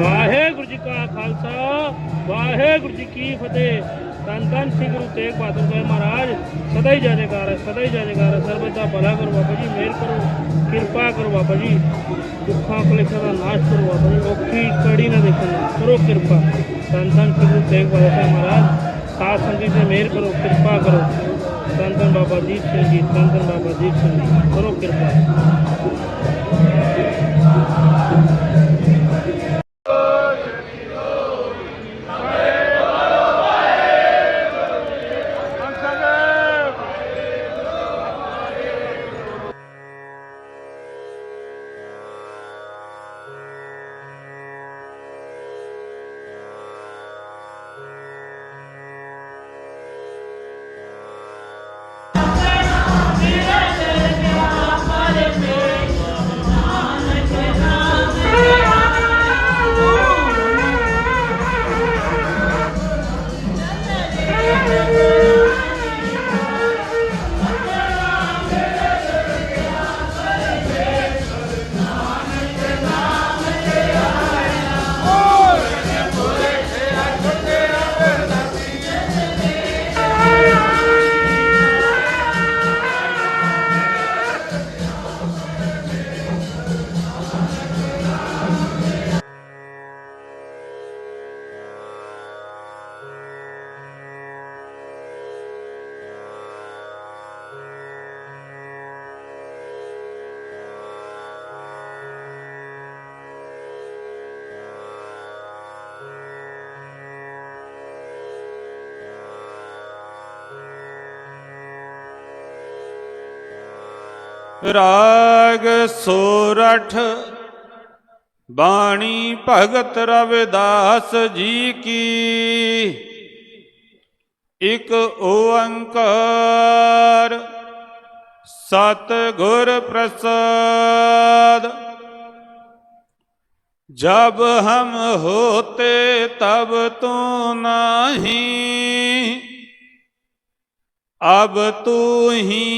ਵਾਹਿਗੁਰੂ ਜੀ ਕਾ ਖਾਲਸਾ, ਵਾਹਿਗੁਰੂ ਜੀ ਕੀ ਫਤਿਹ। ਤਨ ਤਨ ਸ੍ਰੀ ਗੁਰੂ ਤੇਗ ਬਹਾਦਰ ਸਾਹਿਬ ਮਹਾਰਾਜ, ਸਦਾ ਹੀ ਜੈ ਹੈ, ਸਦਾ ਹੀ ਜੈ ਸਰਬਤ ਦਾ ਭਲਾ ਕਰੋ ਬਾਬਾ ਜੀ, ਮਿਹਰ ਕਰੋ, ਕਿਰਪਾ ਕਰੋ ਬਾਬਾ ਜੀ। ਦੁੱਖਾਂ ਕਲੇਸ਼ਾਂ ਦਾ ਨਾਸ਼ ਕਰੋ ਬਾਬਾ ਜੀ, ਔਖੀ ਕੜੀ ਨਾ ਦੇਖਣ ਕਰੋ ਕਿਰਪਾ। ਤਨ ਤਨ ਸ੍ਰੀ ਗੁਰੂ ਤੇਗ ਬਹਾਦਰ ਸਾਹਿਬ ਮਹਾਰਾਜ, ਸਾਧ ਸੰਗਤ ਤੇ ਮਿਹਰ ਕਰੋ, ਕਿਰਪਾ ਕਰੋ। ਤਨ ਤਨ ਬਾਬਾ ਦੀਪ ਸਿੰਘ ਜੀ ਤਨ ਤਨ ਬਾਬਾ ਦੀਪ ਸਿੰਘ ਜੀ, ਕਰੋ ਕਿਰਪਾ। ਰਾਗ ਸੋਰਠ, ਬਾਣੀ ਭਗਤ ਰਵਿਦਾਸ ਜੀ ਕੀ। ਇਕ ਓੰਕਾਰ ਸਤ ਗੁਰ ਪ੍ਰਸਾਦ। ਜਬ ਹਮ ਹੋਤੇ ਤਬ ਤੂੰ ਨਹੀਂ, ਅਬ ਤੂੰ ਹੀ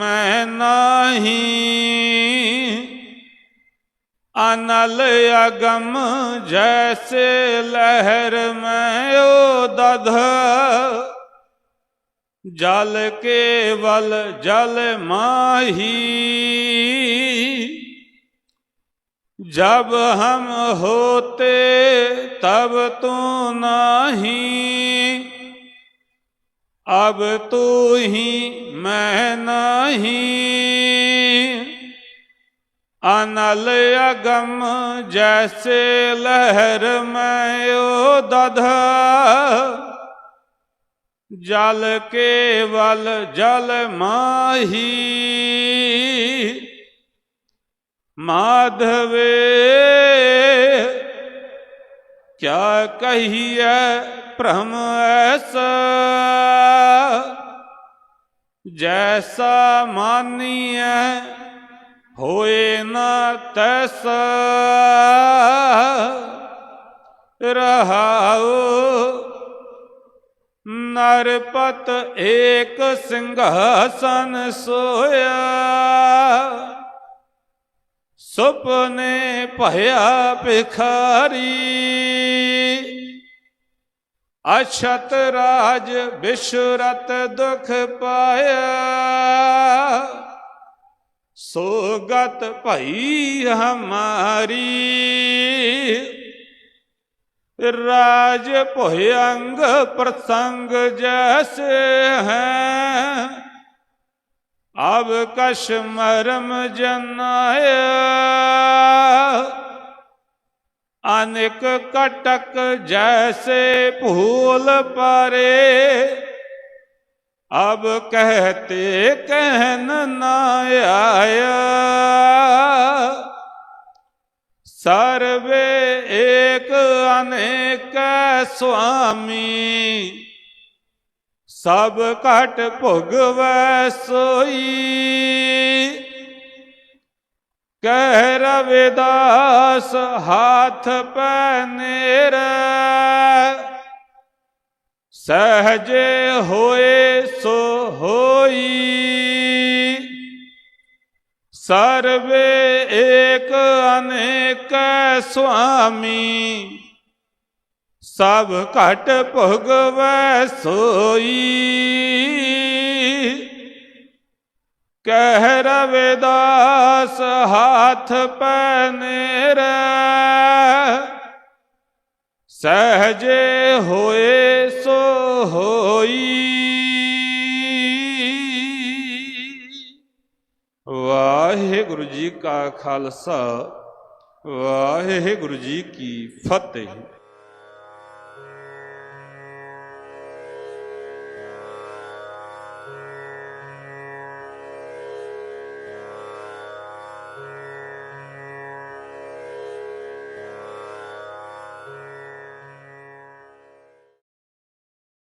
मैं नहीं अनल अगम जैसे लहर में ओ दध जल केवल जल माही जब हम होते तब तू नहीं ਅਬ ਤੂ ਹੀ ਮੈਂ ਨਹੀਂ। ਅਨਲ ਅਗਮ ਜੈਸੇ ਲਹਿਰ ਮੈਂ ਓ ਦਧਾ। ਜਲ ਕੇਵਲ ਜਲ ਮਾਹੀ। ਮਾਧਵੇ ਕਿਆ ਕਹੀਐ ਭ੍ਰਮ ਐਸਾ? ਜੈਸਾ ਮਾਨੀਐ ਹੋਏ ਨ ਤੈਸਾ। ਰਹਾਉ ਨਰਪਤ ਏਕ ਸਿੰਘਾਸਨ ਸੋਇਆ। ਸੁਪਨੇ ਭਇਆ ਭਿਖਾਰੀ। ਅਛਤ ਰਾਜ ਬਿਸ਼ਰਤ ਦੁਖ ਪਾਇਆ। ਸੋਗਤ ਭਈ ਹਮਾਰੀ। ਰਾਜ ਭਯੰਗ ਪ੍ਰਸੰਗ ਜੈਸੇ ਹੈ। ਅਬ ਕਸ਼ ਮਰਮ ਜਨਾਇ ਅਨੇਕ ਕਟਕ ਜੈਸੇ ਭੂਲ ਪਰੇ। ਅਬ ਕਹਤੇ ਕਹਿਨ ਨਾ ਆਇਆ। ਸਰਵੇ ਏਕ ਅਨੇਕ ਸੁਆਮੀ। ਸਭ ਘਟ ਭੁਗਵੈ ਸੋਈ। ਕਹਿ ਰਵਿਦਾਸ, ਹਾਥ ਪੈ ਨੇਰੇ। ਸਹਜੇ ਹੋਏ ਸੋ ਹੋਈ। ਸਰਵੇ ਏਕ ਅਨੇਕ ਸੁਆਮੀ। ਸਭ ਘਟ ਭਗਵੈ ਸੋਈ। ਕਹਿ ਰਵਿਦਾਸ ਹਾਥ ਪੈਨੇਰ ਸਹਜੇ ਹੋਏ ਸੋ ਹੋਈ। ਵਾਹਿਗੁਰੂ ਜੀ ਕਾ ਖਾਲਸਾ, ਵਾਹਿਗੁਰੂ ਜੀ ਕੀ ਫਤਿਹ।